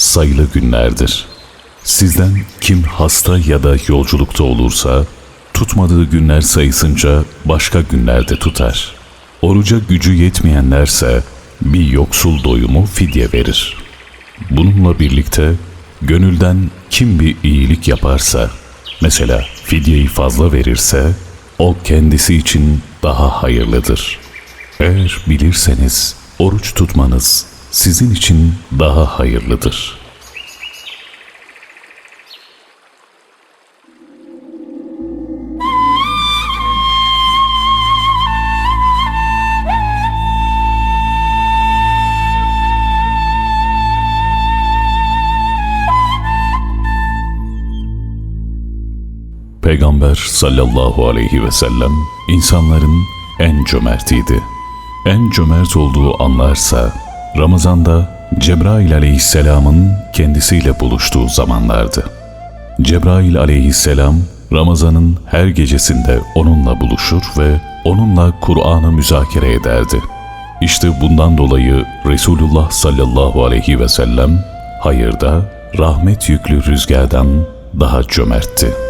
sayılı günlerdir. Sizden kim hasta ya da yolculukta olursa, tutmadığı günler sayısınca başka günlerde tutar. Oruca gücü yetmeyenlerse bir yoksul doyumu fidye verir. Bununla birlikte gönülden kim bir iyilik yaparsa, mesela fidyeyi fazla verirse, o kendisi için daha hayırlıdır. Eğer bilirseniz oruç tutmanız sizin için daha hayırlıdır. Peygamber sallallahu aleyhi ve sellem insanların en cömertiydi. En cömert olduğu anlarsa Ramazan'da Cebrail aleyhisselamın kendisiyle buluştuğu zamanlardı. Cebrail aleyhisselam Ramazan'ın her gecesinde onunla buluşur ve onunla Kur'an'ı müzakere ederdi. İşte bundan dolayı Resulullah sallallahu aleyhi ve sellem hayırda rahmet yüklü rüzgardan daha cömertti.''